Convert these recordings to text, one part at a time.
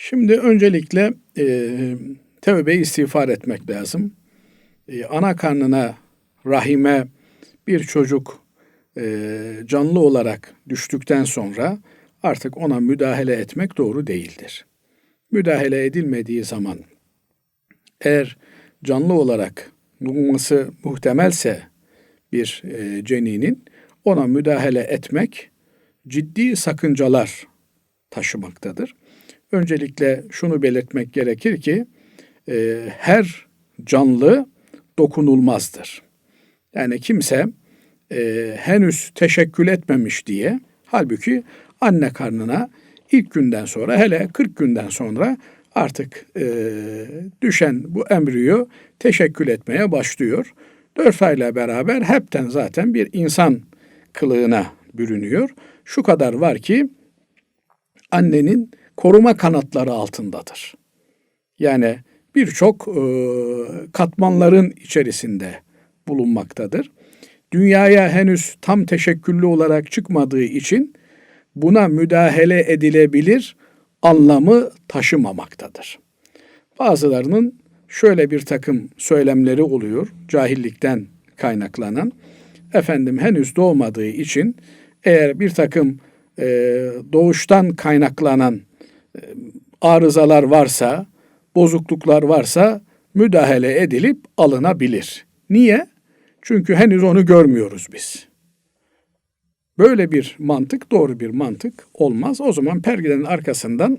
Şimdi öncelikle e, tevbe istiğfar etmek lazım. E, ana karnına, rahime bir çocuk e, canlı olarak düştükten sonra artık ona müdahale etmek doğru değildir. Müdahale edilmediği zaman eğer canlı olarak bulunması muhtemelse bir e, ceninin ona müdahale etmek ciddi sakıncalar taşımaktadır. Öncelikle şunu belirtmek gerekir ki e, her canlı dokunulmazdır. Yani kimse e, henüz teşekkül etmemiş diye halbuki anne karnına ilk günden sonra hele 40 günden sonra artık e, düşen bu embriyo teşekkül etmeye başlıyor. Dört ayla beraber hepten zaten bir insan kılığına bürünüyor. Şu kadar var ki annenin koruma kanatları altındadır. Yani birçok e, katmanların içerisinde bulunmaktadır. Dünyaya henüz tam teşekküllü olarak çıkmadığı için buna müdahale edilebilir anlamı taşımamaktadır. Bazılarının şöyle bir takım söylemleri oluyor, cahillikten kaynaklanan. Efendim henüz doğmadığı için eğer bir takım e, doğuştan kaynaklanan arızalar varsa, bozukluklar varsa müdahale edilip alınabilir. Niye? Çünkü henüz onu görmüyoruz biz. Böyle bir mantık doğru bir mantık olmaz. O zaman perdenin arkasından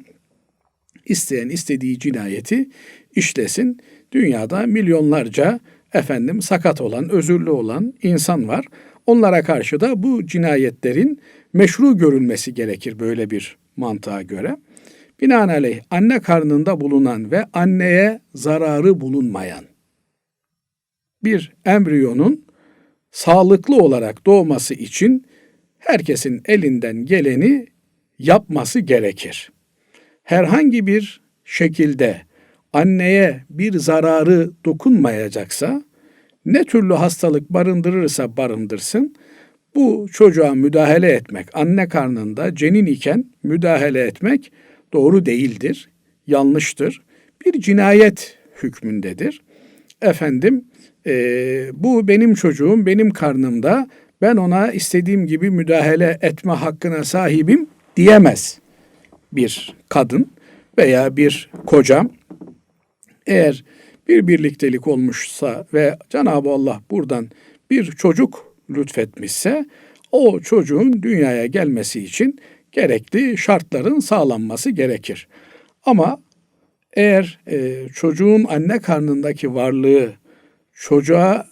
isteyen istediği cinayeti işlesin. Dünyada milyonlarca efendim sakat olan, özürlü olan insan var. Onlara karşı da bu cinayetlerin meşru görülmesi gerekir böyle bir mantığa göre. Binaenaleyh anne karnında bulunan ve anneye zararı bulunmayan bir embriyonun sağlıklı olarak doğması için herkesin elinden geleni yapması gerekir. Herhangi bir şekilde anneye bir zararı dokunmayacaksa ne türlü hastalık barındırırsa barındırsın bu çocuğa müdahale etmek anne karnında cenin iken müdahale etmek doğru değildir, yanlıştır. Bir cinayet hükmündedir. Efendim e, bu benim çocuğum benim karnımda ben ona istediğim gibi müdahale etme hakkına sahibim diyemez bir kadın veya bir kocam. Eğer bir birliktelik olmuşsa ve Cenab-ı Allah buradan bir çocuk lütfetmişse o çocuğun dünyaya gelmesi için gerekli şartların sağlanması gerekir. Ama eğer e, çocuğun anne karnındaki varlığı çocuğa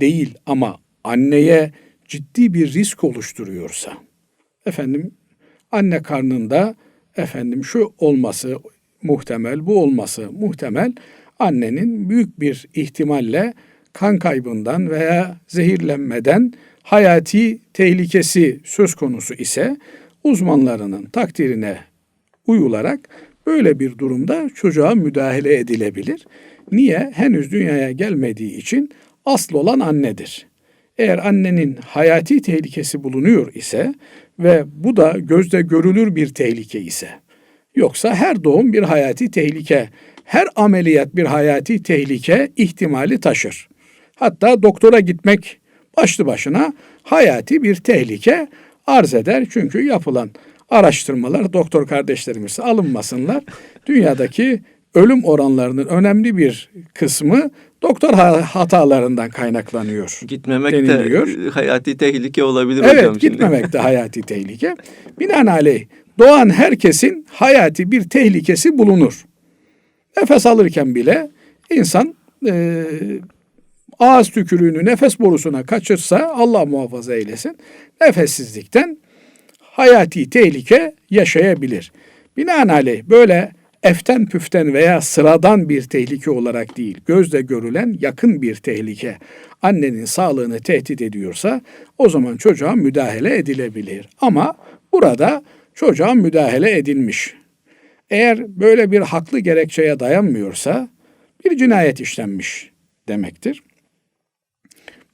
değil ama anneye ciddi bir risk oluşturuyorsa, efendim anne karnında efendim şu olması muhtemel, bu olması muhtemel, annenin büyük bir ihtimalle kan kaybından veya zehirlenmeden hayati tehlikesi söz konusu ise uzmanlarının takdirine uyularak böyle bir durumda çocuğa müdahale edilebilir. Niye? Henüz dünyaya gelmediği için asıl olan annedir. Eğer annenin hayati tehlikesi bulunuyor ise ve bu da gözde görülür bir tehlike ise yoksa her doğum bir hayati tehlike, her ameliyat bir hayati tehlike ihtimali taşır. Hatta doktora gitmek başlı başına hayati bir tehlike arz eder. Çünkü yapılan araştırmalar doktor kardeşlerimiz alınmasınlar. Dünyadaki ölüm oranlarının önemli bir kısmı doktor hatalarından kaynaklanıyor. Gitmemek deniliyor. de hayati tehlike olabilir evet, hocam. Evet gitmemek de hayati tehlike. Binaenaleyh doğan herkesin hayati bir tehlikesi bulunur. Nefes alırken bile insan e, ağız tükürüğünü nefes borusuna kaçırsa Allah muhafaza eylesin nefessizlikten hayati tehlike yaşayabilir. Binaenaleyh böyle eften püften veya sıradan bir tehlike olarak değil, gözle görülen yakın bir tehlike annenin sağlığını tehdit ediyorsa o zaman çocuğa müdahale edilebilir. Ama burada çocuğa müdahale edilmiş. Eğer böyle bir haklı gerekçeye dayanmıyorsa bir cinayet işlenmiş demektir.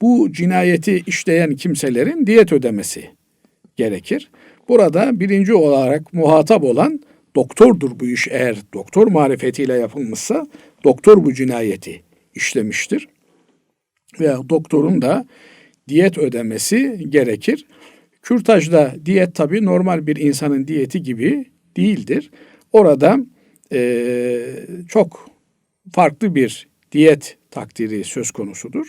Bu cinayeti işleyen kimselerin diyet ödemesi gerekir. Burada birinci olarak muhatap olan doktordur bu iş eğer doktor marifetiyle yapılmışsa doktor bu cinayeti işlemiştir. Ve doktorun da diyet ödemesi gerekir. Kürtajda diyet tabi normal bir insanın diyeti gibi değildir. Orada e, çok farklı bir diyet takdiri söz konusudur.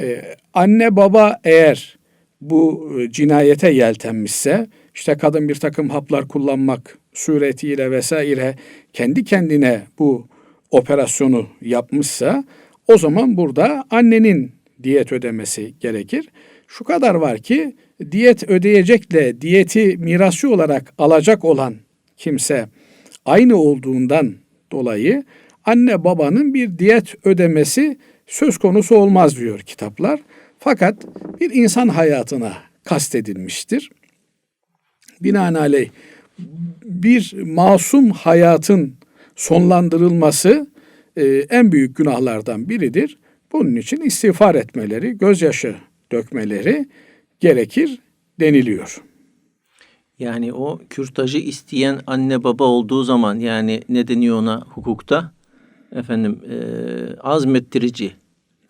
E, anne baba eğer bu e, cinayete yeltenmişse, işte kadın bir takım haplar kullanmak suretiyle vesaire kendi kendine bu operasyonu yapmışsa, o zaman burada annenin diyet ödemesi gerekir. Şu kadar var ki diyet ödeyecekle diyeti mirasçı olarak alacak olan kimse aynı olduğundan dolayı anne babanın bir diyet ödemesi söz konusu olmaz diyor kitaplar. Fakat bir insan hayatına kastedilmiştir. Binaenaleyh bir masum hayatın sonlandırılması e, en büyük günahlardan biridir. Bunun için istiğfar etmeleri, gözyaşı dökmeleri gerekir deniliyor. Yani o kürtajı isteyen anne baba olduğu zaman yani ne deniyor ona hukukta? Efendim e, azmettirici.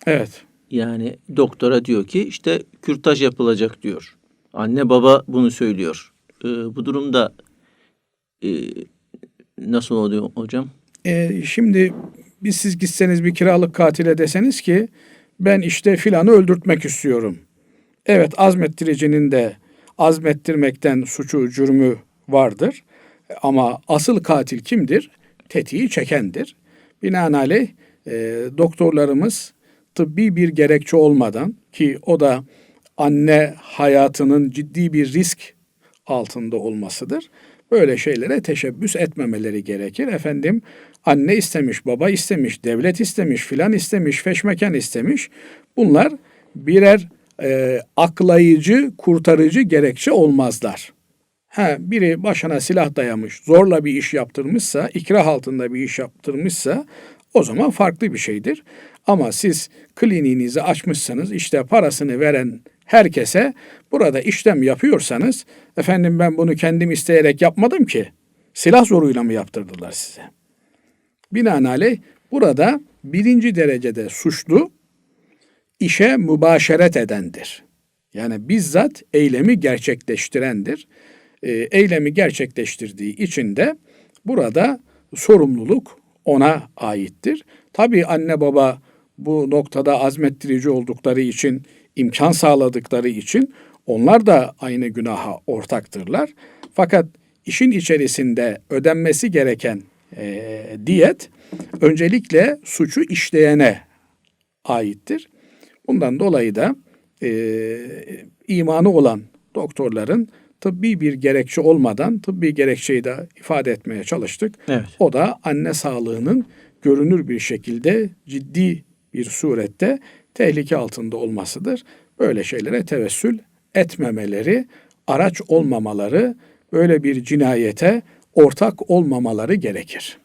Evet. Yani doktora diyor ki işte kürtaj yapılacak diyor. Anne baba bunu söylüyor. E, bu durumda e, nasıl oluyor hocam? E, şimdi biz siz gitseniz bir kiralık katile deseniz ki ben işte filanı öldürtmek istiyorum. Evet azmettiricinin de azmettirmekten suçu cürmü vardır. Ama asıl katil kimdir? Tetiği çekendir. Binaenaleyh e, doktorlarımız tıbbi bir gerekçe olmadan ki o da anne hayatının ciddi bir risk altında olmasıdır. Böyle şeylere teşebbüs etmemeleri gerekir. Efendim anne istemiş, baba istemiş, devlet istemiş, filan istemiş, feşmeken istemiş. Bunlar birer e, aklayıcı, kurtarıcı gerekçe olmazlar. Ha, biri başına silah dayamış, zorla bir iş yaptırmışsa, ikrah altında bir iş yaptırmışsa o zaman farklı bir şeydir. Ama siz kliniğinizi açmışsanız işte parasını veren herkese burada işlem yapıyorsanız efendim ben bunu kendim isteyerek yapmadım ki silah zoruyla mı yaptırdılar size? Binaenaleyh burada birinci derecede suçlu işe mübaşeret edendir. Yani bizzat eylemi gerçekleştirendir. E, eylemi gerçekleştirdiği için de burada sorumluluk ona aittir. Tabii anne baba bu noktada azmettirici oldukları için, imkan sağladıkları için onlar da aynı günaha ortaktırlar. Fakat işin içerisinde ödenmesi gereken e, diyet öncelikle suçu işleyene aittir. Bundan dolayı da e, imanı olan doktorların tıbbi bir gerekçe olmadan tıbbi gerekçeyi de ifade etmeye çalıştık. Evet. O da anne sağlığının görünür bir şekilde ciddi bir surette tehlike altında olmasıdır. Böyle şeylere tevessül etmemeleri, araç olmamaları, böyle bir cinayete ortak olmamaları gerekir.